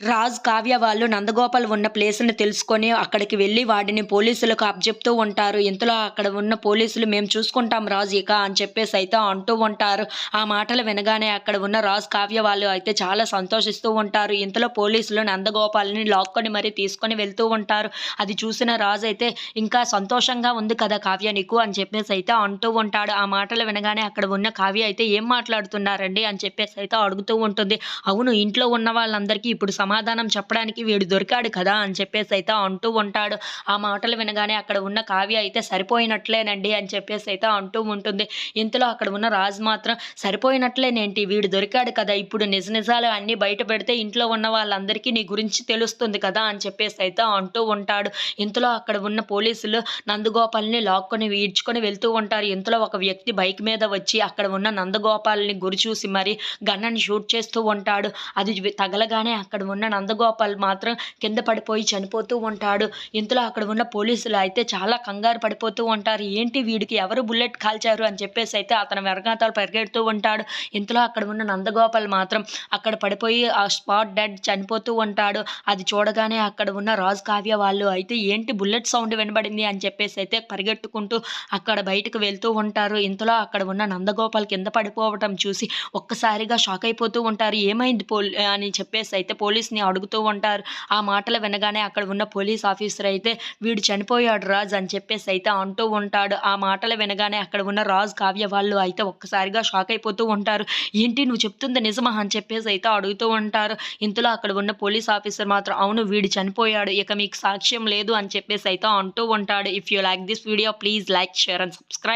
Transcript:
రాజ్ కావ్య వాళ్ళు నందగోపాల్ ఉన్న ప్లేస్ని తెలుసుకొని అక్కడికి వెళ్ళి వాడిని పోలీసులకు అప్పచెప్తూ ఉంటారు. ఇంతలో అక్కడ ఉన్న పోలీసులు మేము చూసుకుంటాం రాజ్ ఇక అని చెప్పేసి అయితే అంటూ ఉంటారు. ఆ మాటలు వినగానే అక్కడ ఉన్న రాజ్ కావ్య వాళ్ళు అయితే చాలా సంతోషిస్తూ ఉంటారు. ఇంతలో పోలీసులు నందగోపాల్ని లాక్కొని మరీ తీసుకొని వెళ్తూ ఉంటారు. అది చూసిన రాజు అయితే ఇంకా సంతోషంగా ఉంది కదా కావ్య నీకు అని చెప్పేసి అయితే అంటూ ఉంటాడు. ఆ మాటలు వినగానే అక్కడ ఉన్న కావ్య అయితే ఏం మాట్లాడుతున్నారండి? అని చెప్పేసి అయితే అడుగుతూ ఉంటుంది. అవును ఇంట్లో ఉన్న వాళ్ళందరికీ ఇప్పుడు సమాధానం చెప్పడానికి వీడు దొరికాడు కదా అని చెప్పేసి అయితే అంటూ ఉంటాడు. ఆ మాటలు వినగానే అక్కడ ఉన్న కావ్య అయితే సరిపోయినట్లేనండి అని చెప్పేసి అయితే అంటూ ఉంటుంది. ఇంతలో అక్కడ ఉన్న రాజు మాత్రం సరిపోయినట్లేనేంటి? వీడు దొరికాడు కదా. ఇప్పుడు నిజ నిజాలు అన్నీ బయట పెడితే ఇంట్లో ఉన్న వాళ్ళందరికీ నీ గురించి తెలుస్తుంది కదా అని చెప్పేసి అయితే అంటూ ఉంటాడు. ఇంతలో అక్కడ ఉన్న పోలీసులు నందగోపాల్ని లాక్కొని ఈడ్చుకొని వెళ్తూ ఉంటారు. ఇంతలో ఒక వ్యక్తి బైక్ మీద వచ్చి అక్కడ ఉన్న నందగోపాల్ని గురి చూసి మరి గన్నని షూట్ చేస్తూ ఉంటాడు. అది తగలగానే అక్కడ ఉన్న ఉన్న నందగోపాల్ మాత్రం కింద పడిపోయి చనిపోతూ ఉంటాడు. ఇంతలో అక్కడ ఉన్న పోలీసులు అయితే చాలా కంగారు పడిపోతూ ఉంటారు. ఏంటి వీడికి ఎవరు బుల్లెట్ కాల్చారు అని చెప్పేసి అయితే అతను వెరగాతాలు పరిగెడుతూ ఉంటాడు. ఇంతలో అక్కడ ఉన్న నందగోపాల్ మాత్రం అక్కడ పడిపోయి ఆ స్పాట్ డెడ్ చనిపోతూ ఉంటాడు. అది చూడగానే అక్కడ ఉన్న రాజు కావ్య వాళ్ళు అయితే ఏంటి బుల్లెట్ సౌండ్ వినబడింది అని చెప్పేసి అయితే పరిగెట్టుకుంటూ అక్కడ బయటకు వెళ్తూ ఉంటారు. ఇంతలో అక్కడ ఉన్న నందగోపాల్ కింద పడిపోవటం చూసి ఒక్కసారిగా షాక్ అయిపోతూ ఉంటారు. ఏమైంది పోలి అని చెప్పేసి అయితే పోలీస్ పోలీస్ని అడుగుతూ ఉంటారు. ఆ మాటలు వినగానే అక్కడ ఉన్న పోలీస్ ఆఫీసర్ అయితే వీడు చనిపోయాడు రాజ్ అని చెప్పేసి అయితే అంటూ ఉంటాడు. ఆ మాటలు వినగానే అక్కడ ఉన్న రాజ్ కావ్య వాళ్ళు అయితే ఒక్కసారిగా షాక్ అయిపోతూ ఉంటారు. ఏంటి నువ్వు చెప్తుంది నిజమా అని చెప్పేసి అయితే అడుగుతూ ఉంటారు. ఇంతలో అక్కడ ఉన్న పోలీస్ ఆఫీసర్ మాత్రం అవును వీడు చనిపోయాడు ఇక మీకు సాక్ష్యం లేదు అని చెప్పేసి అయితే అంటూ ఉంటాడు. If you like this video please like share and subscribe